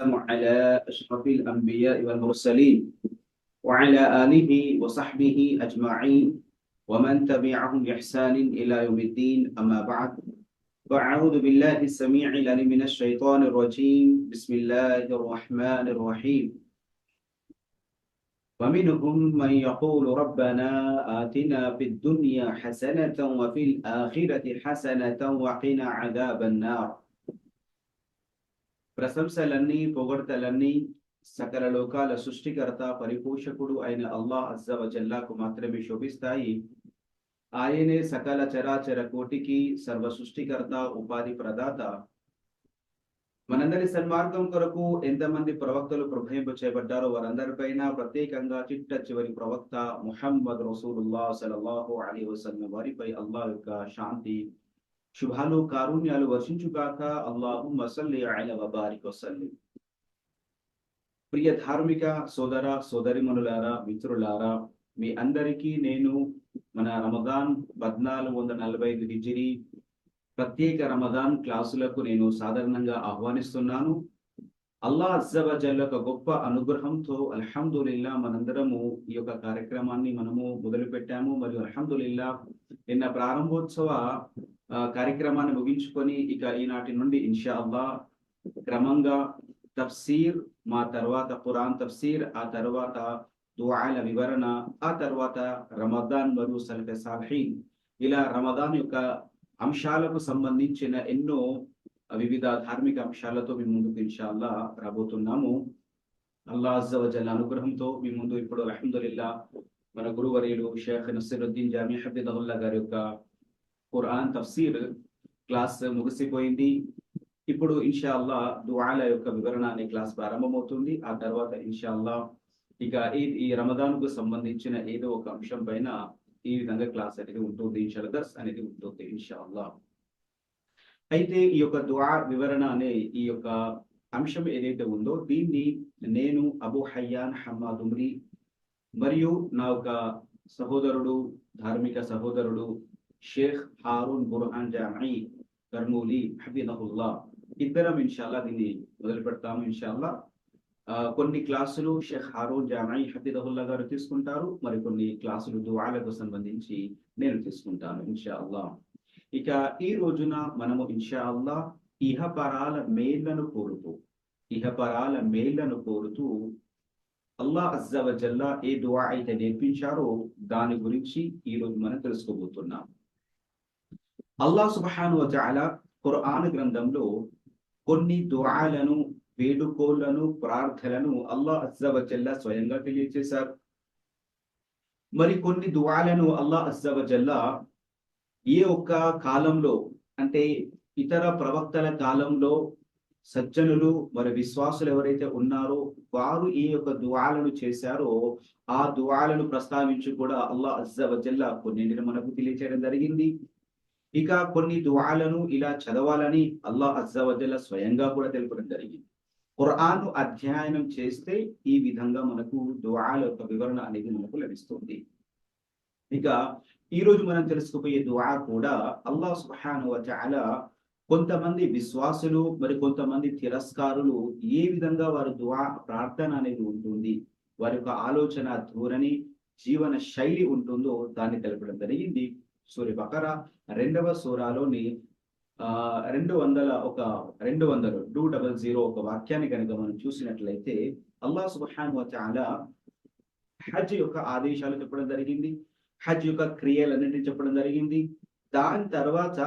على أشرف الأنبياء والمرسلين وعلى آله وصحبه أجمعين ومن تبعهم بإحسان إلى يوم الدين. أما بعد فأعوذ بالله السميع العليم من الشيطان الرجيم. بسم الله الرحمن الرحيم. ومنهم من يقول ربنا آتنا في الدنيا حسنة وفي الآخرة حسنة وقنا عذاب النار. ప్రశంసలన్నీ పొగడ్తలన్నీ సకల లోకాల సృష్టికర్త పరిపోషకుడు అయిన అల్లా అజ్జవ జల్లాకు మాత్రమే శోభిస్తాయి. ఆయనే సకల చరాచర కోటికి సర్వ సృష్టికర్త ఉపాధి ప్రదాత. మనందరి సన్మార్గం కొరకు ఎంతమంది ప్రవక్తలు ప్రభయింప చేయబడ్డారో వారందరిపైన ప్రత్యేకంగా చిట్ట చివరి ప్రవక్త ముహమ్మద్ రసూలుల్లా సలల్లాహు అలీ వసల్లం వారిపై అల్లా యొక్క శాంతి శుభాలు కారుణ్యాలు వర్షించుగాక అల్లాహు మసల్లి ఆయన వబారిక్ వసల్లి. ప్రియ ధార్మిక సోదర సోదరిమనులారా మిత్రులారా మీ అందరికీ నేను మన రమదాన్ పద్నాలుగు వందల నలభై ఐదు డిజిరి ప్రత్యేక రమదాన్ క్లాసులకు నేను సాధారణంగా ఆహ్వానిస్తున్నాను. అల్లా అజ్జవజల్ యొక్క గొప్ప అనుగ్రహంతో అల్హమ్దుల్లా మనందరము ఈ యొక్క కార్యక్రమాన్ని మనము మొదలుపెట్టాము. మరియు అల్హమ్దుల్లా నిన్న ప్రారంభోత్సవ కార్యక్రమాన్ని ముగించుకొని ఇక ఈనాటి నుండి ఇన్షా అల్లా క్రమంగా తఫ్సీర్ మా తర్వాత ఖురాన్ తఫ్సీర్ ఆ తర్వాత దుఆల వివరణ ఆ తర్వాత రమదాన్ మరియు సల్ఫె సాహీన్ ఇలా రమదాన్ యొక్క అంశాలకు సంబంధించిన ఎన్నో వివిధ ధార్మిక అంశాలతో మీ ముందుకు ఇన్షాల్లా రాబోతున్నాము. అల్లా అజ్జవజల్ అనుగ్రహంతో మీ ముందు ఇప్పుడు అల్హమ్దుల్లా మన గురువర్యులు షేఖ్ నసీరుద్దీన్ జామీ హబీదహుల్లా గారి యొక్క ఖురాన్ తఫ్సీర్ క్లాస్ ముగిసిపోయింది ఇప్పుడు ఇన్షాల్లా దుఆల యొక్క వివరణ అనే క్లాస్ ప్రారంభమవుతుంది ఆ తర్వాత ఇన్షాల్లా ఇక ఈ ఈ రమదాన్కు సంబంధించిన ఏదో ఒక అంశం పైన ఈ విధంగా క్లాస్ అనేది ఉంటుంది ఇన్షాల్లా అనేది ఉంటుంది ఇన్షాల్లా అయితే ఈ యొక్క దుఆ వివరణ అనే ఈ యొక్క అంశం ఏదైతే ఉందో దీన్ని నేను అబు హయ్యాన్ హమ్మాదుమ్రి మరియు నా యొక్క సహోదరుడు ధార్మిక సహోదరుడు షేఖ్ హారూన్ బుర్హాన్ జామీ కర్నూలి హబీనహుల్లా ఇద్దరం ఇన్షాల్లా దీన్ని మొదలు పెడతాము ఇన్షాల్లా కొన్ని క్లాసులు షేఖ్ హారూన్ జామీ హబీదహుల్లా గారు తీసుకుంటారు. మరి కొన్ని క్లాసులు దువాలకు సంబంధించి నేను తీసుకుంటాను ఇన్షాల్లా ఇక ఈ రోజున మనము ఇన్షాల్లా ఇహపరాల మేళ్ళను కోరుతూ ఇహపరాల మేళ్ళను కోరుతూ అల్లా అజ్జవజల్లా ఏ దువా అయితే నేర్పించారో దాని గురించి ఈ రోజు మనం తెలుసుకోబోతున్నాం. అల్లా సుబహాను వజాల ఖురాన్ గ్రంథంలో కొన్ని దుఆలను వేడుకోళ్ళను ప్రార్థనలను అల్లా అజ్జవజల్లా స్వయంగా తెలియజేశారు మరి కొన్ని దువాలను అల్లా అజ్జవజల్లా ఏ ఒక్క కాలంలో అంటే ఇతర ప్రవక్తల కాలంలో సజ్జనులు మరి విశ్వాసులు ఎవరైతే ఉన్నారో వారు ఈ యొక్క దువాలను చేశారో ఆ దువాలను ప్రస్తావించి కూడా అల్లా అజ్జవజల్లా కొన్నింటిని మనకు తెలియచేయడం జరిగింది. ఇక కొన్ని దువాలను ఇలా చదవాలని అల్లా అజ్జవజల్లా స్వయంగా కూడా తెలపడం జరిగింది. ఖురాన్ అధ్యయనం చేస్తే ఈ విధంగా మనకు దువాల యొక్క వివరణ అనేది మనకు లభిస్తుంది. ఇక ఈ రోజు మనం తెలుసుకుపోయే దువా కూడా అల్లాహ్ సుహాను చాలా కొంతమంది విశ్వాసులు మరి కొంతమంది తిరస్కారులు ఏ విధంగా వారి దువా ప్రార్థన అనేది ఉంటుంది వారి యొక్క ఆలోచన ధోరణి జీవన శైలి ఉంటుందో దాన్ని తెలపడం జరిగింది. సూర్య బకరా రెండవ సూరాలోని ఆ రెండు వందల ఒక రెండు వందలు టూ డబల్ జీరో ఒక వాక్యాన్ని కనుక మనం చూసినట్లయితే అల్లా సుబహాన్ చాలా హజ్ యొక్క ఆదేశాలు చెప్పడం జరిగింది. హజ్ యొక్క క్రియలన్నింటినీ చెప్పడం జరిగింది. దాని తర్వాత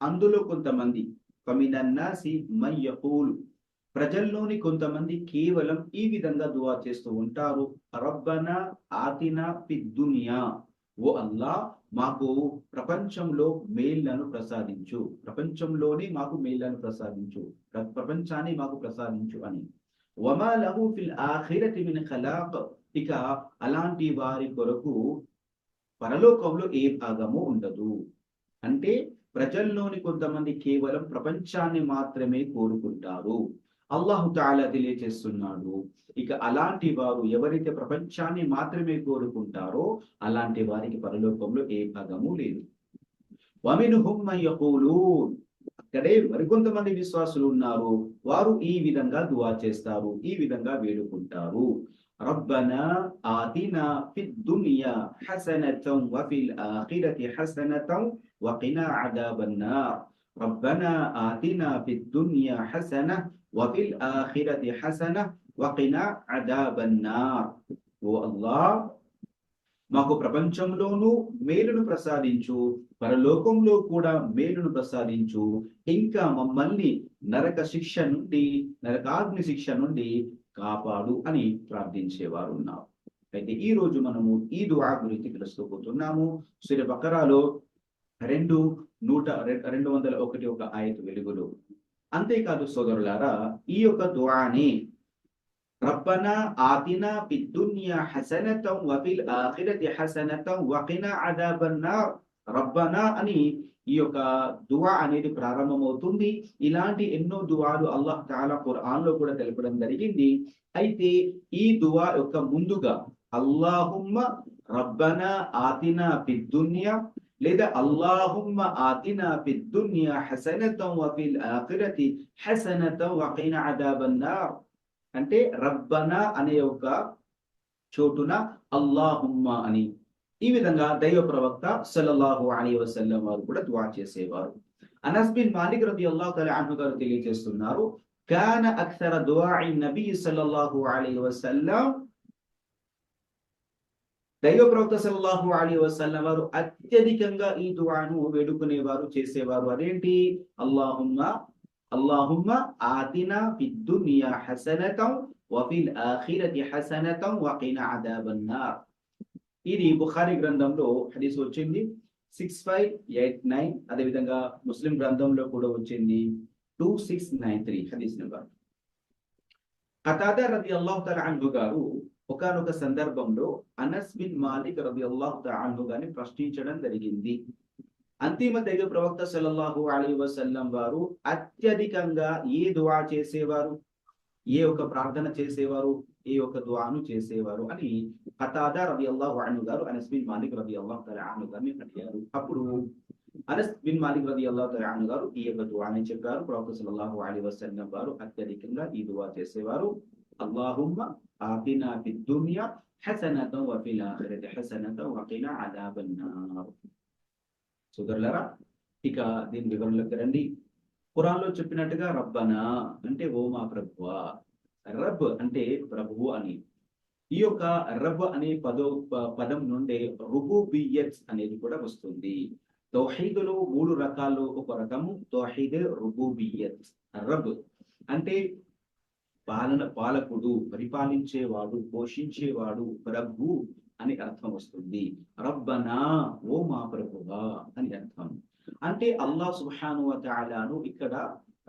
అందులో కొంతమంది కమినన్నాసి మయ్యకూలు ప్రజల్లోని కొంతమంది కేవలం ఈ విధంగా దువా చేస్తూ ఉంటారు. రబ్బన ఆతిన పిద్దునియా ఓ అల్లా మాకు ప్రపంచంలో మేళ్ళను ప్రసాదించు. ప్రపంచంలోనే మాకు మేళ్ళను ప్రసాదించు. ప్రపంచాన్ని మాకు ప్రసాదించు అని. వమా లహు ఫిల్ ఆఖిరతి మిన్ ఖలాక్. ఇక అలాంటి వారి కొరకు పరలోకంలో ఏ భాగము ఉండదు. అంటే ప్రజల్లోని కొంతమంది కేవలం ప్రపంచాన్ని మాత్రమే కోరుకుంటారు. అల్లాహు తాలా తెలియజేస్తున్నాడు ఇక అలాంటి వారు ఎవరైతే ప్రపంచాన్ని మాత్రమే కోరుకుంటారో అలాంటి వారికి పరలోకంలో ఏ భాగము లేదు. అక్కడే మరికొంతమంది విశ్వాసులు ఉన్నారు. వారు ఈ విధంగా దువా చేస్తారు ఈ విధంగా వేడుకుంటారు. రబ్బనా ఆతినా ఫిద్ హసనతం వఫిల్ హసనతం వఖినా అదాబన్నార్ రబ్బనా ఆతినా ఫిద్ Hasana Wabil akhirati hasanah waqina adabannár ఓ అల్లా మాకు ప్రపంచంలోనూ మేలును ప్రసాదించు పరలోకంలో కూడా మేలును ప్రసాదించు. ఇంకా మమ్మల్ని నరక శిక్ష నుండి నరకాగ్ని శిక్ష నుండి కాపాడు అని ప్రార్థించేవారు ఉన్నారు. అయితే ఈ రోజు మనము ఈ దువా గురించి తెలుసుకోబోతున్నాము శ్రీ బకరాలో రెండు నూట రెండు వందల ఒకటి ఒక ఆయత వెలుగులు అంతేకాదు సోదరులారా ఈ యొక్క దుఆని రబ్బనా ఆతినా ఫిద్దున్యా హసనతం వఫిల్ ఆఖిరతి హసనతం వకినా అదాబన్నార్ రబ్బనా అని ఈ యొక్క దువా అనేది ప్రారంభమవుతుంది. ఇలాంటి ఎన్నో దువాలు అల్లాహ్ తాలా ఖురాన్లో కూడా తెలపడం జరిగింది. అయితే ఈ దువా యొక్క ముందుగా అల్లాహుమ్మ రబ్బనా ఆతినా పిద్దున్యా లేదా అల్లాహుమ్మ ఆతినా ఫిద్దున్యా హసనతం వఫిల్ ఆఖిరతి హసనతం వకినా అదాబన్నార్ అంటే రబ్బనా అనే ఒక చోటున అల్లాహుమ్మ అని. ఈ విధంగా దైవ ప్రవక్త సల్లల్లాహు అలైహి వసల్లం వారు కూడా దువా చేసేవారు. అనస్ బిన్ మాలిక్ రదియల్లాహు తఆలా అన్హు గారు తెలియజేస్తున్నారు కాన అక్థర దుఆఇ నబీ సల్లల్లాహు అలైహి వసల్లం దైవ ప్రవక్త సల్లాహు అలీ వసల్లం వారు అత్యధికంగా ఈ దువాను వేడుకునేవారు చేసేవారు. అదేంటి? అల్లాహుమ్మ అల్లాహుమ్మ ఆతినా ఫిద్ దునియా హసనతం వఫిల్ ఆఖిరతి హసనతం వకిన అదాబన్నార్. ఇది బుఖారి గ్రంథంలో హదీస్ వచ్చింది. సిక్స్ ఫైవ్ ఎయిట్ నైన్ అదేవిధంగా ముస్లిం గ్రంథంలో కూడా వచ్చింది. టూ సిక్స్ నైన్ త్రీ హదీస్ నెంబర్. కతాదా రది అల్లాహు తల గారు ఒకనొక సందర్భంలో అనస్ బిన్ మాలిక్ రబి అల్లాహు గాని ప్రశ్నించడం జరిగింది. అంతిమ దైవ ప్రవక్త సల్లల్లాహు అలీ వసల్లం వారు అత్యధికంగా ఏ దువా చేసేవారు? ఏ ఒక ప్రార్థన చేసేవారు? ఏ ఒక దువాను చేసేవారు? అని కతాదా రబి అల్లాహు అను గారు అనస్ బిన్ మాలిక్ రవి అల్లాహు తలాను గారిని అడిగారు. అప్పుడు అనస్ బిన్ మాలిక్ రవి అల్లాహు తలాను గారు ఈ యొక్క దువాని చెప్పారు. ప్రవక్త సల్లల్లాహు అలీ వసల్లం వారు అత్యధికంగా ఈ దువా చేసేవారు. అల్లాహుమ్మ ఆతినా ఫిద్ దునియా హసనతం వ ఫిల్ ఆఖిరతి హసనతం వ కినా అదాబన్నార్ సోదరులారా ఇక దీని వివరణలోకి రండి ఖురాన్లో చెప్పినట్టుగా రబ్బనా అంటే ఓ మా ప్రభువా రబ్ అంటే ప్రభువు అని. ఈ యొక్క రబ్ అనే పదో పదం నుండే రుబూబియత్ అనేది కూడా వస్తుంది. తౌహీదులో మూడు రకాలు ఒక రకము తౌహీద్ రుబూబియత్ రబ్. అంటే పాలన పాలకుడు పరిపాలించేవాడు పోషించేవాడు ప్రభు అని అర్థం వస్తుంది. రబ్బనా ఓ మా ప్రభువా అని అర్థం. అంటే అల్లా సుహాను తాలాను ఇక్కడ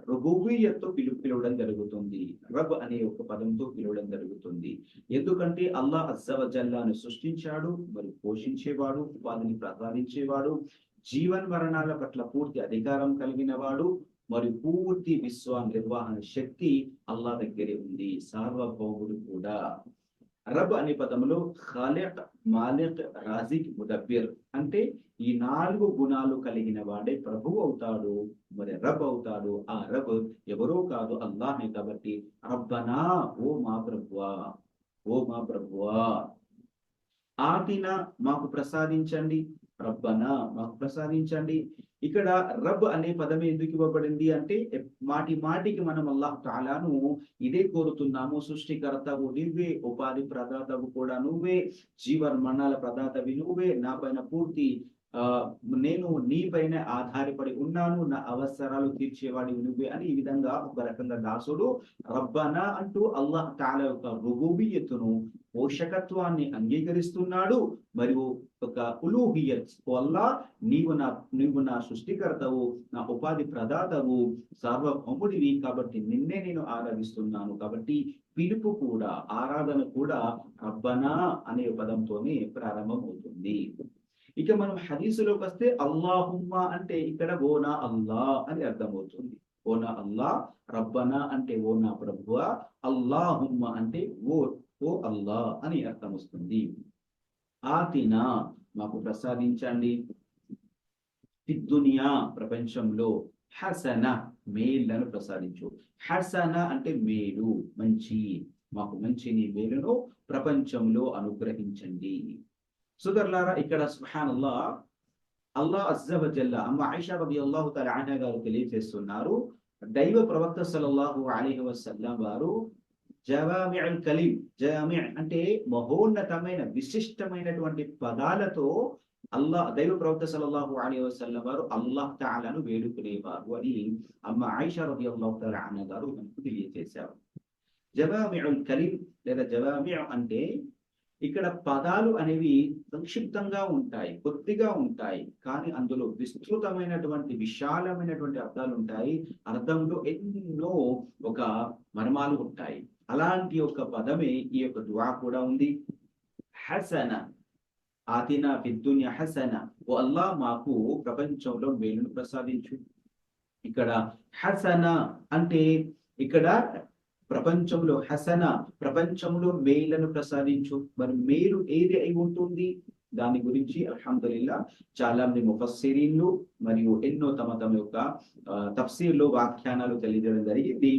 రఘువీయతో పిలు పిలవడం జరుగుతుంది. రబ్ అనే ఒక పదంతో పిలవడం జరుగుతుంది. ఎందుకంటే అల్లా అజ్జవజల్లాను సృష్టించాడు మరి పోషించేవాడు వాళ్ళని ప్రసాదించేవాడు జీవన్ మరణాల పట్ల పూర్తి అధికారం కలిగిన వాడు మరియు పూర్తి విశ్వ నిర్వహణ శక్తి అల్లా దగ్గరే ఉంది. సార్వభౌముడు కూడా. రబ్ అనే పదములో ఖాలిక్ మాలిక్ రాజిక్ ముదబ్బిర్ అంటే ఈ నాలుగు గుణాలు కలిగిన వాడే ప్రభు అవుతాడు. మరి రబ్ అవుతాడు. ఆ రబ్ ఎవరో కాదు అల్లాహే కాబట్టి రబ్బనా ఓ మా ప్రభువా ఓ మా ప్రభువా. ఆతిన మాకు ప్రసాదించండి. రబ్బనా మాకు ప్రసాదించండి. ఇక్కడ రబ్ అనే పదం ఎందుకు ఇవ్వబడింది అంటే మాటి మాటికి మనం అల్లాహ్ తాలాను ఇదే కోరుతున్నాము. సృష్టికర్తవు నువ్వే ఉపాధి ప్రదాతవు కూడా నువ్వే జీవన్ మరణాల ప్రదాతవి నువ్వే. నా పైన పూర్తి ఆ నేను నీ పైన ఆధారపడి ఉన్నాను. నా అవసరాలు తీర్చేవాడి నువ్వే అని ఈ విధంగా ఒక రకంగా దాసుడు రబ్బనా అంటూ అల్లాహ్ తాలా యొక్క రుబూబియత్తును పోషకత్వాన్ని అంగీకరిస్తున్నాడు. మరియు ఒక ఉలూహియత్. వల్ల నీవు నా నీవు నా సృష్టికర్తవు నా ఉపాధి ప్రదాతవు సార్వభౌముడివి కాబట్టి నిన్నే నేను ఆరాధిస్తున్నాను. కాబట్టి పిలుపు కూడా ఆరాధన కూడా రబ్బనా అనే పదంతోనే ప్రారంభమవుతుంది. ఇక మనం హదీసులోకి వస్తే అల్లాహుమ్మా అంటే ఇక్కడ ఓనా అల్లా అని అర్థమవుతుంది. ఓనా అల్లా రబ్బనా అంటే ఓ నా ప్రభువ అల్లాహుమ్మ అంటే ఓ ఓ అల్లా అని అర్థం వస్తుంది ఆతిన మాకు ప్రసాదించండి. దునియా ప్రపంచంలో హసన మేళ్ళను ప్రసాదించు. హసన అంటే మేలు మంచి. మాకు మంచిని మేలును ప్రపంచంలో అనుగ్రహించండి. సుదర్లారా ఇక్కడ సుహానల్లా అల్లా అజ్జవజల్లా అమ్మ ఆయిషా రబి అల్లాహు తల గారు తెలియజేస్తున్నారు. దైవ ప్రవక్త సలల్లాహు అలీహి వసల్లం వారు జవామిఅల్ కలీం జవామి అంటే మహోన్నతమైన విశిష్టమైనటువంటి పదాలతో అల్లాహ్ దైవ ప్రవక్త సల్లల్లాహు అలైహి వసల్లం వారు అల్లాహ్ తాలాను వేడుకునేవారు అని అమ్మ ఆయిషా రబి అల్లాహు అన్న గారు మనకు తెలియజేశారు. జవామిఅల్ కలీం లేదా జవామి అంటే ఇక్కడ పదాలు అనేవి సంక్షిప్తంగా ఉంటాయి కొద్దిగా ఉంటాయి కానీ అందులో విస్తృతమైనటువంటి విశాలమైనటువంటి అర్థాలు ఉంటాయి. అర్థంలో ఎన్నో ఒక మర్మాలు ఉంటాయి. అలాంటి ఒక పదమే ఈ యొక్క దువా కూడా ఉంది. హసన ఆతిన విద్దున్య హసన. ఓ అల్లా మాకు ప్రపంచంలో మేలును ప్రసాదించు. ఇక్కడ హసన అంటే ఇక్కడ ప్రపంచంలో హసన ప్రపంచంలో మేలను ప్రసాదించు. మరి మేలు ఏది అయి ఉంటుంది? దాని గురించి అల్హమ్దుల్లా చాలా మంది ముఫస్సిరీన్లు మరియు ఎన్నో తమ తమ యొక్క తఫ్సీర్లు వ్యాఖ్యానాలు తెలియజేయడం జరిగింది.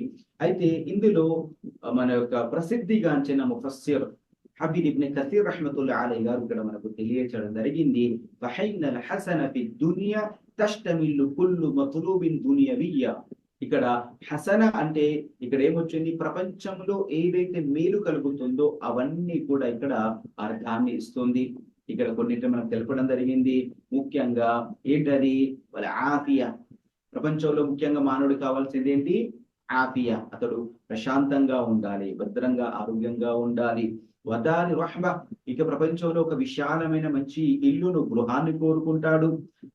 అయితే ఇందులో మన యొక్క ప్రసిద్ధిగాంచిన ముఫస్సిర్ హబీబ్ ఇబ్ని కసీర్ రహమతుల్లా అలై గారు ఇక్కడ మనకు తెలియచేయడం జరిగింది. ఫహైనల్ హసన ఫి దునియా తష్టమిల్లు కుల్లు మతులూబిన్ దునియవియ్య ఇక్కడ హసన అంటే ఇక్కడ ఏమొచ్చింది? ప్రపంచంలో ఏదైతే మేలు కలుగుతుందో అవన్నీ కూడా ఇక్కడ అర్థాన్ని ఇస్తుంది. ఇక్కడ కొన్నింటి మనం తెలపడం జరిగింది. ముఖ్యంగా ఏంటది వాళ్ళ ఆఫియా. ప్రపంచంలో ముఖ్యంగా మానవుడు కావాల్సింది ఏంటి? ఆఫియా. అతడు ప్రశాంతంగా ఉండాలి భద్రంగా ఆరోగ్యంగా ఉండాలి. వదాని రహ్మ. ఇక ప్రపంచంలో ఒక విశాలమైన మంచి ఇల్లును గృహాన్ని కోరుకుంటాడు.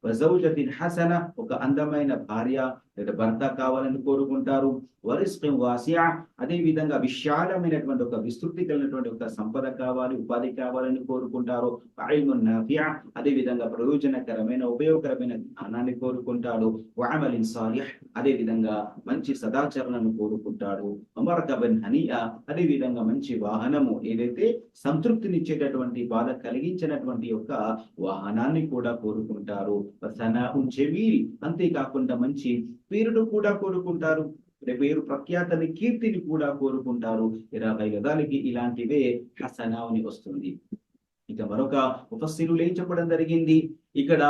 వజౌజతిన్ హసన ఒక అందమైన భార్య లేదా భర్త కావాలని కోరుకుంటారు. వరిస్కం వాసియా అదే విధంగా విశాలమైనటువంటి ఒక విస్తృతి కలిగినటువంటి ఒక సంపద కావాలి ఉపాధి కావాలని కోరుకుంటారు. నాఫియా అదే విధంగా ప్రయోజనకరమైన ఉపయోగకరమైన జ్ఞానాన్ని కోరుకుంటాడు. వామలిన్ సాలిహ్ అదే విధంగా మంచి సదాచరణను కోరుకుంటాడు. అమరకబన్ హనియా అదే విధంగా మంచి వాహనము ఏదైతే సంతృప్తినిచ్చేటటువంటి బాధ కలిగించినటువంటి యొక్క వాహనాన్ని కూడా కోరుకుంటారు. జమీల్ అంతేకాకుండా మంచి పేరును కూడా కోరుకుంటారు. పేరు ప్రఖ్యాతని కీర్తిని కూడా కోరుకుంటారు. ఇరవై గదాలకి ఇలాంటివే హసనావుని వస్తుంది. ఇక మరొక ఉపస్థితులు ఏం చెప్పడం జరిగింది. ఇక్కడ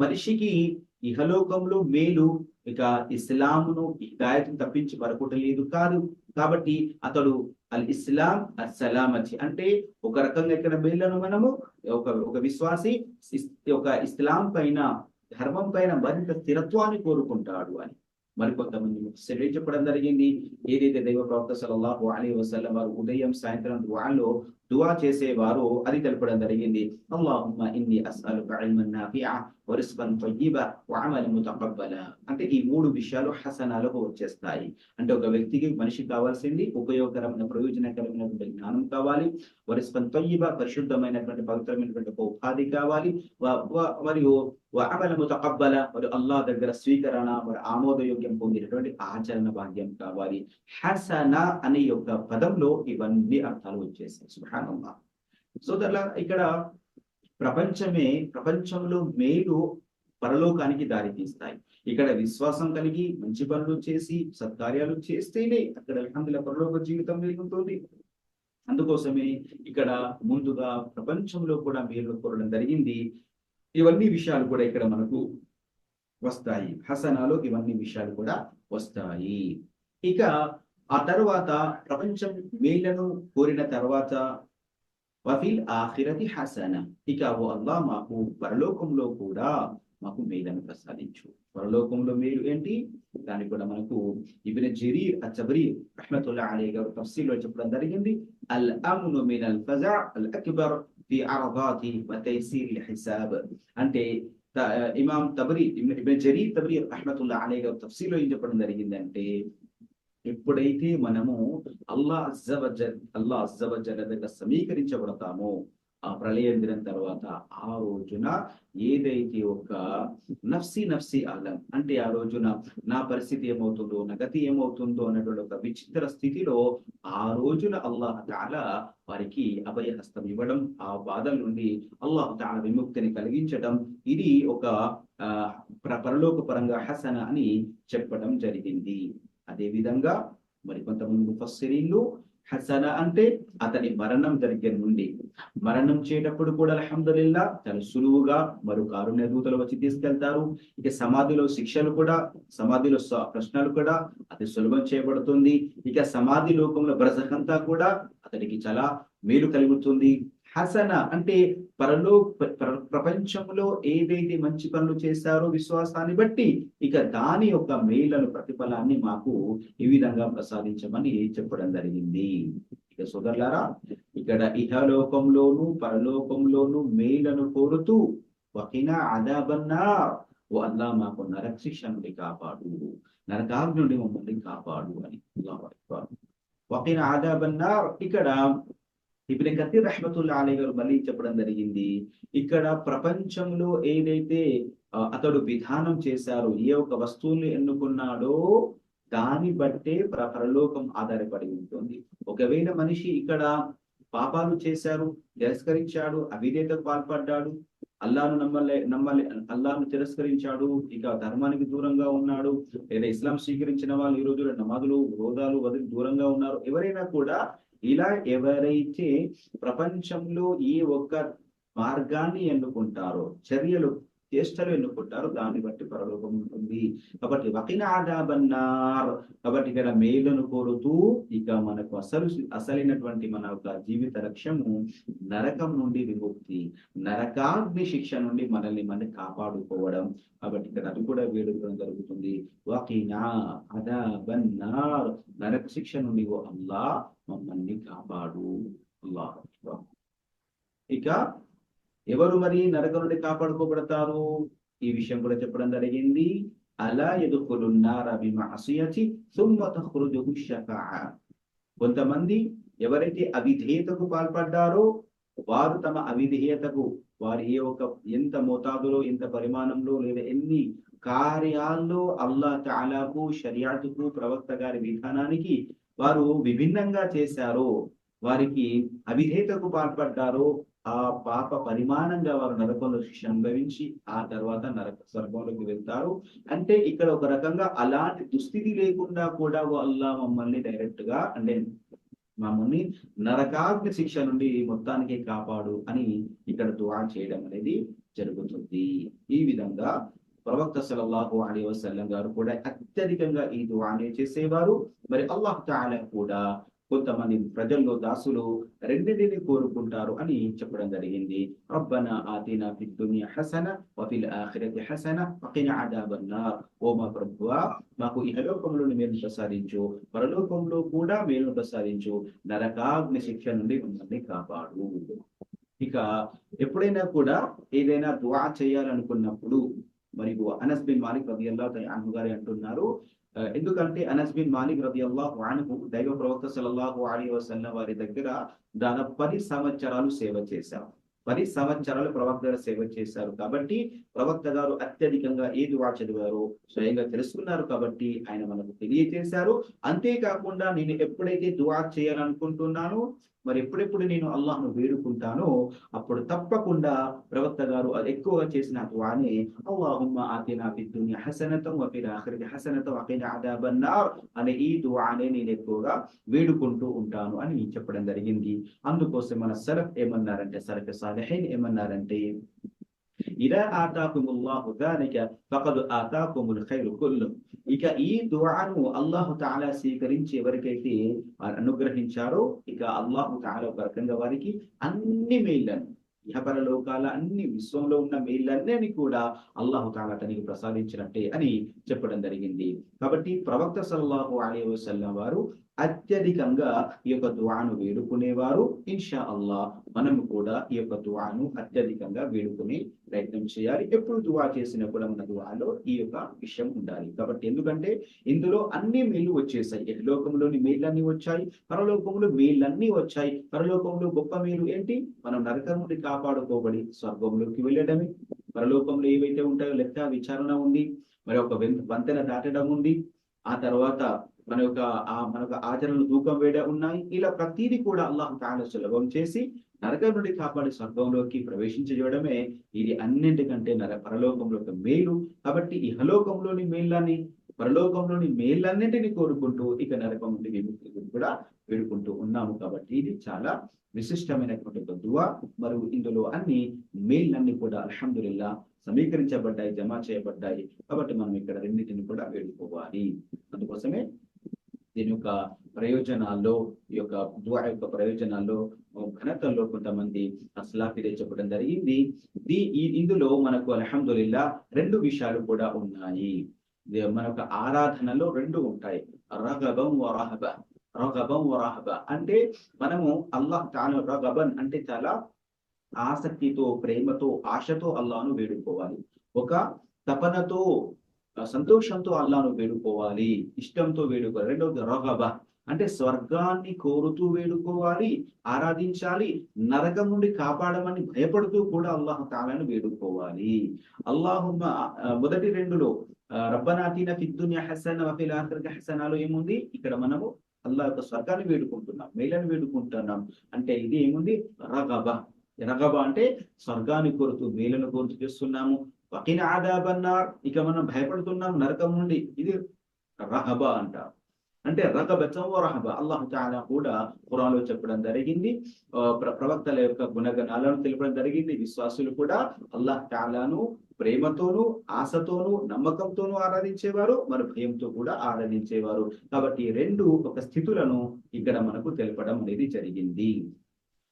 మనిషికి ఇహలోకంలో మేలు ఇక ఇస్లామును హిదాయతను తప్పించి మరొకటి లేదు కాదు. కాబట్టి అతడు అల్ ఇస్లాం అస్సలామతి. అంటే ఒక రకంగా ఇక్కడ మేళ్ళను మనము? ఒక ఒక విశ్వాసి ఒక ఇస్లాం పైన ధర్మం పైన మరింత స్థిరత్వాన్ని కోరుకుంటాడు అని. మరికొంతమంది ముఫ్సిరులు చెప్పడం జరిగింది. ఏదైతే దైవ ప్రవక్త సల్లల్లాహు అలైహి వసల్లం వారు ఉదయం సాయంత్రం వాళ్ళు దువా చేసేవారు అది తెలపడం జరిగింది. అల్లాహుమ్మ ఇన్ని అస్అలుక ఇల్మన్ నాఫిఅ వ తయ్యిబ వ అమలన్ ముతకబ్బల. అంటే ఈ మూడు విషయాలు హసనాలకు వచ్చేస్తాయి. అంటే ఒక వ్యక్తికి మనిషి కావాల్సింది ఉపయోగకరమైన ప్రయోజనకరమైనటువంటి జ్ఞానం కావాలి. వ రిజ్కన్ తయ్యిబ పరిశుద్ధమైనటువంటి పవిత్రమైనటువంటి ఒక ఉపాధి కావాలి. మరియు అమల ముతకబ్బల మరి అల్లా దగ్గర స్వీకరణ మరి ఆమోదయోగ్యం పొందినటువంటి ఆచరణ భాగ్యం కావాలి. హసన అనే యొక్క పదంలో ఇవన్నీ అర్థాలు వచ్చేసాయి సుహానల్లా సోదరులా ఇక్కడ ప్రపంచమే ప్రపంచంలో మేలు పరలోకానికి దారి తీస్తాయి ఇక్కడ విశ్వాసం కలిగి మంచి పనులు చేసి సత్కార్యాలు చేస్తేనే అక్కడ అందులో పరలోక జీవితం వెలుగుతుంది అందుకోసమే ఇక్కడ ముందుగా ప్రపంచంలో కూడా మేలు కోరడం జరిగింది. ఇవన్నీ విషయాలు కూడా ఇక్కడ మనకు వస్తాయి. హసనాలో ఇవన్నీ విషయాలు కూడా వస్తాయి. ఇక ఆ తర్వాత ప్రపంచం మేళ్ళను కోరిన తర్వాత వఫిల్ ఆఖిరతి హసన ఇక ఓ అల్లా మాకు పరలోకంలో కూడా మాకు మేలను ప్రసాదించు. పరలోకంలో మేలు ఏంటి? దానికి కూడా మనకు ఇబిన జరీర్ అచబరీ రహమతుల్లా అలీ గారు తఫ్సీల్లో చెప్పడం జరిగింది. అల్ అమ్ను మిన్ అల్ ఫజా అల్ అక్బర్ ఫి అరదాతి వ తైసీర్ హిసాబ్. అంటే ఇమాం తబరి ఇబిన్ జరీర్ తబరీ రహమతుల్లా అలీ గారు తఫ్సీల్లో ఏం చెప్పడం జరిగిందంటే ఎప్పుడైతే మనము అల్లా అజ్జవజల్ అల్లా అజ్జవజల్ దగ్గర సమీకరించబడతామో ఆ ప్రళయం దినం తర్వాత ఆ రోజున ఏదైతే ఒక నఫ్సి నఫ్సి ఆలం అంటే ఆ రోజున నా పరిస్థితి ఏమవుతుందో నా గతి ఏమవుతుందో అన్నటువంటి ఒక విచిత్ర స్థితిలో ఆ రోజున అల్లాహ్ తాల వారికి అభయహస్తం ఇవ్వడం ఆ బాధల నుండి అల్లాహ్ తాలా విముక్తిని కలిగించడం ఇది ఒక ఆ పరలోక పరంగా హసన అని చెప్పడం జరిగింది. అదే విధంగా మరి ముఫస్సిరీన్లు హసన అంటే అతని మరణం దగ్గర నుండి మరణం చేయటప్పుడు కూడా అల్హమ్దులిల్లా చాలా సులువుగా మరో కారుణ్య దూతలు వచ్చి తీసుకెళ్తారు. ఇక సమాధిలో శిక్షలు కూడా సమాధిలో స- ప్రశ్నలు కూడా అతి సులభం చేయబడుతుంది. ఇక సమాధి లోకంలో బ్రసకంతా కూడా అతనికి చాలా మేలు కలుగుతుంది. హసన అంటే పరలో ప్ర- ప్ర- ప్రపంచంలో ఏదైతే మంచి పనులు చేశారో విశ్వాసాన్ని బట్టి ఇక దాని యొక్క మేలను ప్రతిఫలాన్ని మాకు ఈ విధంగా ప్రసాదించమని చెప్పడం జరిగింది. ఇక సోదరులారా ఇక్కడ ఇహలోకంలోను పరలోకంలోను మేలను కోరుతూ వకిన అదాబన్నా ఓ అల్లా మాకు నరక శిక్ష నుండి కాపాడు నరకాగ్ని నుండి మమ్మల్ని కాపాడు అని అల్లాహు ఆదాబన్నా వకిన ఇక్కడ ఇబిన్ కతీర్ రహమతుల్లా అలీ గారు మళ్ళీ చెప్పడం జరిగింది. ఇక్కడ ప్రపంచంలో ఏదైతే అతడు విధానం చేశారో ఏ ఒక వస్తువుని ఎన్నుకున్నాడో దాన్ని బట్టే ప్రలోకం పరలోకం ఆధారపడి ఉంటుంది. ఒకవేళ మనిషి ఇక్కడ పాపాలు చేశారు తిరస్కరించాడు అవిధేతకు పాల్పడ్డాడు అల్లాను నమ్మలే నమ్మలే అల్లాను తిరస్కరించాడు ఇక ధర్మానికి దూరంగా ఉన్నాడు లేదా ఇస్లాం స్వీకరించిన వాళ్ళు ఈ రోజుల్లో నమాజులు రోదాలు వదిలి దూరంగా ఉన్నారు ఎవరైనా కూడా ఇలా ఎవరైతే ప్రపంచంలో ఈ ఒక్క మార్గాన్ని ఎన్నుకుంటారో చర్యలు చేష్టలు ఎన్నుకుంటారు దాన్ని బట్టి పరలోకం ఉంటుంది. కాబట్టి వకిన కాబట్టి ఇక్కడ మేలును కోరుతూ ఇక మనకు అసలు అసలైనటువంటి మన యొక్క జీవిత లక్ష్యము నరకం నుండి విముక్తి నరకాగ్ని శిక్ష నుండి మనల్ని మనం కాపాడుకోవడం. కాబట్టి ఇక్కడ అది కూడా వేడుకోవడం జరుగుతుంది. వకినా అదాబన్నార్. నరక శిక్ష నుండి ఓ అల్లా మమ్మల్ని కాపాడు. అల్లా ఇక ఎవరు మరి నరక నుండి కాపాడుకోబడతారు? ఈ విషయం కూడా చెప్పడం జరిగింది. అలా ఎదుర్కొలున్నార కొంతమంది ఎవరైతే అవిధేయతకు పాల్పడ్డారో వారు తమ అవిధేయతకు వారు ఏ ఒక ఎంత మోతాదులో ఎంత పరిమాణంలో లేదా ఎన్ని కార్యాల్లో అల్లా తాలాకు షరియాతుకు ప్రవక్త గారి విధానానికి వారు విభిన్నంగా చేశారో వారికి అవిధేయతకు పాల్పడ్డారో ఆ పాప పరిమాణంగా వారు నరకంలో శిక్ష అనుభవించి ఆ తర్వాత నరక స్వర్గంలోకి వెళ్తారు. అంటే ఇక్కడ ఒక రకంగా అలాంటి దుస్థితి లేకుండా కూడా ఓ అల్లా మమ్మల్ని డైరెక్ట్గా అంటే మమ్మల్ని నరకాగ్ని శిక్ష నుండి మొత్తానికి కాపాడు అని ఇక్కడ దువా చేయడం అనేది జరుగుతుంది. ఈ విధంగా ప్రవక్త సలల్లాహు అలీ వసల్లం గారు కూడా అత్యధికంగా ఈ దువాణి చేసేవారు. మరి అల్లాహ్ తాలా కూడా కొంతమంది ప్రజల్లో దాసులు రెండింటిని కోరుకుంటారు అని చెప్పడం జరిగింది. రబ్బన ఆతినా ఫిద్ దునియా హసన వఫిల్ ఆఖిరతి హసన వకిన అదాబన్నార్ ఓ మా ప్రభువా మాకు ఇహలోకంలోని మేలు ప్రసాదించు పరలోకంలో కూడా మేలు ప్రసాదించు. నరకాగ్ని శిక్ష నుండి మమ్మల్ని కాపాడు. ఇక ఎప్పుడైనా కూడా ఏదైనా దువా చేయాలనుకున్నప్పుడు మరియు అనస్ బిన్ మాలిక్ రదియల్లాహు గారి అంటున్నారు ఎందుకంటే అనస్ బిన్ మాలిక్ రదియల్లాహు అన్హు దైవ ప్రవక్త సలల్లాహు అలీ వసల్లం వారి దగ్గర దాదాపు పది సంవత్సరాలు సేవ చేశారు. పది సంవత్సరాలు ప్రవక్త గారు సేవ చేశారు. కాబట్టి ప్రవక్త గారు అత్యధికంగా ఏ దువా చదివారో స్వయంగా తెలుసుకున్నారు కాబట్టి ఆయన మనకు తెలియజేశారు అంతేకాకుండా నేను ఎప్పుడైతే దువా చేయాలనుకుంటున్నానో మరి ఎప్పుడెప్పుడు నేను అల్లాహ్ను వేడుకుంటానో అప్పుడు తప్పకుండా ప్రవక్త గారు అది ఎక్కువగా చేసిన దువానే అల్లాహుమ్మ ఆతినా ఫిద్ దునియా హసనతం వ ఆఖరికి హసనతం వ కినా అదాబన్నార్ అనే ఈ దువానే నేను ఎక్కువగా వేడుకుంటూ ఉంటాను అని చెప్పడం జరిగింది. అందుకోసం మన సరఫ్ ఏమన్నారంటే సరఫ్ సాలిహీన్ ఏమన్నారంటే ఇదా ఆతాకుముల్లాహు దానిక ఫకదు ఆతాకుముల్ ఖైరు కుల్లు ఇక ఈ దుఆను అల్లాహు తాలా స్వీకరించి ఎవరికైతే వారు అనుగ్రహించారో ఇక అల్లాహు తాలా ఒక రకంగా వారికి అన్ని మేళ్ళను ఇహపర లోకాల అన్ని విశ్వంలో ఉన్న మేళ్ళన్నీ కూడా అల్లాహు తాలా తనకి ప్రసాదించినట్టే అని చెప్పడం జరిగింది. కాబట్టి ప్రవక్త సల్లాహు అలీ వసల్లం వారు అత్యధికంగా ఈ యొక్క దువాను వేడుకునేవారు. ఇన్షా అల్లా మనం కూడా ఈ యొక్క దువాను అత్యధికంగా వేడుకునే ప్రయత్నం చేయాలి. ఎప్పుడు దువా చేసినా కూడా మన దువాలో ఈ యొక్క విషయం ఉండాలి. కాబట్టి ఎందుకంటే ఇందులో అన్ని మేలు వచ్చేసాయి. లోకంలోని మేళ్ళన్నీ వచ్చాయి. పరలోకంలో మేళ్ళన్నీ వచ్చాయి. పరలోకంలో గొప్ప మేలు ఏంటి? మనం నరకం నుండి కాపాడుకోబడి స్వర్గంలోకి వెళ్ళడమే. పరలోకంలో ఏవైతే ఉంటాయో లెక్క విచారణ ఉంది. మరి ఒక వంతెన దాటడం ఉంది. ఆ తర్వాత మన యొక్క ఆ మన యొక్క ఆచరణలు దూకం వేయడం ఉన్నాయి. ఇలా ప్రతిదీ కూడా అల్లాహ్ తాలా సులభం చేసి నరకం నుండి కాపాడి స్వర్గంలోకి ప్రవేశించడమే ఇది అన్నింటికంటే నర పరలోకంలో ఒక మేలు. కాబట్టి ఇహలోకంలోని మేళ్ళని పరలోకంలోని మేళ్ళన్నింటినీ కోరుకుంటూ ఇక నరకం నుండి విముక్తి కూడా వేడుకుంటూ ఉన్నాము. కాబట్టి ఇది చాలా విశిష్టమైనటువంటి ఒక దువా. మరియు ఇందులో అన్ని మేళ్ళన్నీ కూడా అల్హమ్దుల్లా సమీకరించబడ్డాయి జమ చేయబడ్డాయి. కాబట్టి మనం ఇక్కడ రెండింటిని కూడా వేడుకోవాలి. అందుకోసమే దీని యొక్క ప్రయోజనాల్లో ఈ యొక్క దువా యొక్క ప్రయోజనాల్లో ఘనతల్లో కొంతమంది అస్లాఫీ చెప్పడం జరిగింది. దీ ఇందులో మనకు అల్హమ్దుల్లా రెండు విషయాలు కూడా ఉన్నాయి. మన యొక్క ఆరాధనలో రెండు ఉంటాయి. రగబం వరహబ రగబం వరహబ అంటే మనము అల్లాహ్ తాను రగబన్ అంటే చాలా ఆసక్తితో ప్రేమతో ఆశతో అల్లాను వేడుకోవాలి. ఒక తపనతో సంతోషంతో అల్లాను వేడుకోవాలి ఇష్టంతో వేడుకోవాలి. రెండవది రగబ. అంటే స్వర్గాన్ని కోరుతూ వేడుకోవాలి ఆరాధించాలి నరకం నుండి కాపాడమని భయపడుతూ కూడా అల్లాహ్ తాలను వేడుకోవాలి. అల్లాహుమ్మ మొదటి రెండులో రబ్బనాతీన ఫిద్దున్య హసన వఫిల్ ఆఖిరతి ఏముంది? ఇక్కడ మనము అల్లాహ్ యొక్క స్వర్గాన్ని వేడుకుంటున్నాం మేలను వేడుకుంటున్నాం. అంటే ఇది ఏముంది? రగబ. రగబ అంటే స్వర్గాన్ని కోరుతూ మేలను కోరుతూ చేస్తున్నాము. వకిన ఆదాబన్నార్ ఇక మనం భయపడుతున్నాం నరకం నుండి. ఇది రహబ అంటారు. అంటే రగబతం రహబ. అల్లాహు తాలా కూడా ఖురాన్లో చెప్పడం జరిగింది. ప్రవక్తల యొక్క గుణగణాలను తెలపడం జరిగింది. విశ్వాసులు కూడా అల్లాహ్ తాలాను ప్రేమతోనూ ఆశతోనూ నమ్మకంతోనూ ఆరాధించేవారు మరి భయంతో కూడా ఆరాధించేవారు. కాబట్టి రెండు ఒక స్థితులను ఇక్కడ మనకు తెలపడం అనేది జరిగింది.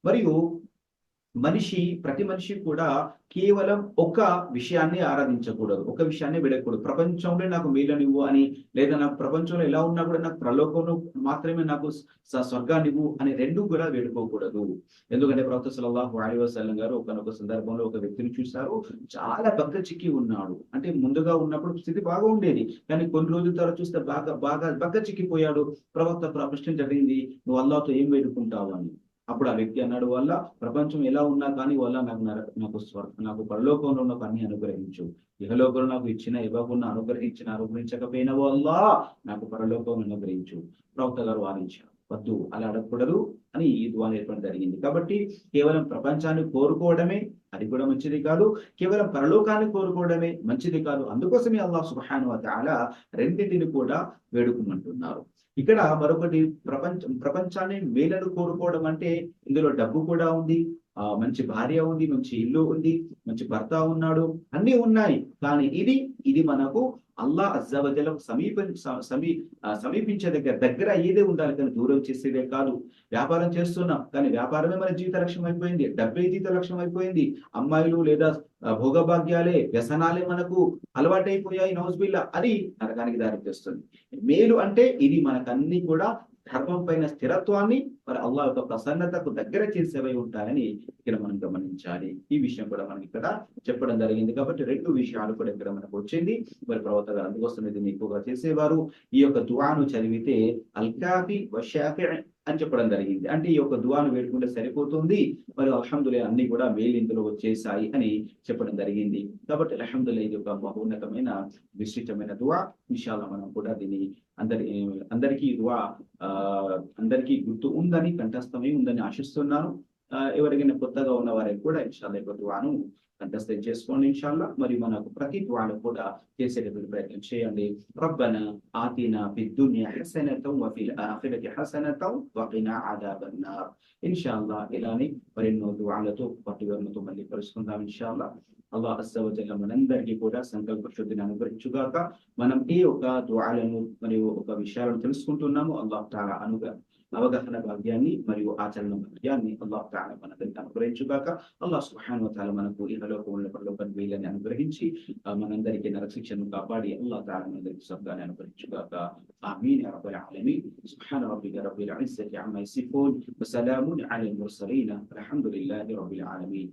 మరియు మనిషి ప్రతి మనిషి కూడా కేవలం ఒక విషయాన్ని ఆరాధించకూడదు ఒక విషయాన్ని విడకూడదు ప్రపంచంలో నాకు మేలనివ్వు అని లేదా నాకు ప్రపంచంలో ఎలా ఉన్నా కూడా నాకు ప్రలోకంలో మాత్రమే నాకు స్వర్గాన్నివ్వు అని రెండు కూడా వేడుకోకూడదు. ఎందుకంటే ప్రవక్త సలహు అలీ గారు ఒకనొక సందర్భంలో ఒక వ్యక్తిని చూశారు చాలా బగ్గ చిక్కి ఉన్నాడు. అంటే ముందుగా ఉన్నప్పుడు స్థితి బాగా ఉండేది కానీ కొన్ని రోజుల తర్వాత చూస్తే బాగా బాగా బగ్గ చిక్కిపోయాడు. ప్రవక్త ప్రశ్న జరిగింది నువ్వు అల్లాతో ఏం వేడుకుంటావు అని. అప్పుడు ఆ వ్యక్తి అన్నాడు వల్ల ప్రపంచం ఎలా ఉన్నా కానీ వల్ల నాకు నాకు నాకు పరలోకంలో ఉన్న పని అనుగ్రహించు. ఇహలోకంలో నాకు ఇచ్చిన ఇవ్వకుండా అనుగ్రహించిన అనుగ్రహించకపోయిన వల్ల నాకు పరలోకం అనుగ్రహించు. ప్రవక్త గారు వాదించారు. వద్దు అలా అడగకూడదు అని ఈ దువా నేర్పడం జరిగింది. కాబట్టి కేవలం ప్రపంచాన్ని కోరుకోవడమే అది కూడా మంచిది కాదు కేవలం పరలోకాన్ని కోరుకోవడమే మంచిది కాదు. అందుకోసమే అల్లాహ్ సుబాను అలా రెండింటిని కూడా వేడుకుమంటున్నారు. ఇక్కడ మరొకటి ప్రపంచం ప్రపంచాన్ని మేలను కోరుకోవడం అంటే ఇందులో డబ్బు కూడా ఉంది ఆ మంచి భార్య ఉంది మంచి ఇల్లు ఉంది మంచి భర్త ఉన్నాడు అన్ని ఉన్నాయి. కానీ ఇది ఇది మనకు అల్లా అజ్జవజల సమీప సమీ సమీపించే దగ్గర దగ్గర ఏదే ఉండాలి. కానీ దూరం చేసేదే కాదు. వ్యాపారం చేస్తున్నాం. కానీ వ్యాపారమే మన జీవిత లక్ష్యం అయిపోయింది. డబ్బే జీవిత లక్ష్యం అయిపోయింది. అమ్మాయిలు లేదా భోగభాగ్యాలే వ్యసనాలే మనకు అలవాటైపోయాయి. నౌజ్బిల్లా. అది నరకానికి దారి చేస్తుంది మేలు అంటే ఇది మనకన్నీ కూడా ధర్మం పైన స్థిరత్వాన్ని మరి అల్లా యొక్క ప్రసన్నతకు దగ్గర చేసేవై ఉంటాయని ఇక్కడ మనం గమనించాలి. ఈ విషయం కూడా మనం ఇక్కడ చెప్పడం జరిగింది కాబట్టి రెండు విషయాలు కూడా ఇక్కడ మనకు వచ్చింది. మరి ప్రవక్త గారు అందుకోసం ఇది ఎక్కువగా చేసేవారు. ఈ యొక్క దువాను చదివితే అల్కాఫి వషాఫి అని చెప్పడం జరిగింది. అంటే ఈ యొక్క దువాను వేడుకుంటే సరిపోతుంది మరియు అల్హమ్దులే అన్ని కూడా మేలు ఇందులో వచ్చేసాయి అని చెప్పడం జరిగింది. కాబట్టి అల్హమ్దులే ఇది ఒక బహున్నతమైన విశిష్టమైన దువా. విషయాల మనం కూడా దీన్ని అందరి అందరికీ దువా ఆ అందరికీ గుర్తు ఉందని కంఠస్థమై ఉందని ఆశిస్తున్నాను. ఎవరికైనా కొత్తగా ఉన్న వారికి కూడా ఇన్షాల్లా యొక్క దువాను కంఠస్థం చేసుకోండి ఇన్షాల్లా. మరి మనకు ప్రతి ద్వారా కూడా చేసేటటువంటి ప్రయత్నం చేయండి. రబ్బన ఆతినా బిద్దునియ హసనతం వఫిల్ ఆఖిరతి హసనతం వ కినా అదాబన్నార్. ఇన్షాల్లా ఇలాని మరెన్నో దువాలతో పట్టుదలతో మళ్ళీ కలుసుకుందాం ఇన్షాల్లా. అల్లాహ్ అస్సవజల్ల మనందరికీ కూడా సంకల్ప శుద్ధిని అనుగ్రహించుగాక. మనం ఈ ఒక దువాలను మరియు ఒక విషయాలను తెలుసుకుంటున్నాము. అల్లాహ్ చాలా అనుగ్రహం అవగాహన భాగ్యాన్ని మరియు ఆచరణ భాగ్యాన్ని అల్లాహ్ తాలా మనందరికీ అనుగ్రహించుగాక అల్లాహ్ సుహాన్ తాల మనకు ఇహలోకంలో పరలోకం వీళ్ళని అనుగ్రహించి మనందరికీ నరశిక్షను కాపాడి అల్లాహ్ తాలా మనందరికీ స్వర్గాన్ని అనుగ్రహించుగాక ఆమీన్ يا رب العالمين سبحان ربك رب العزة عما يصفون وسلام على المرسلين الحمد لله رب العالمين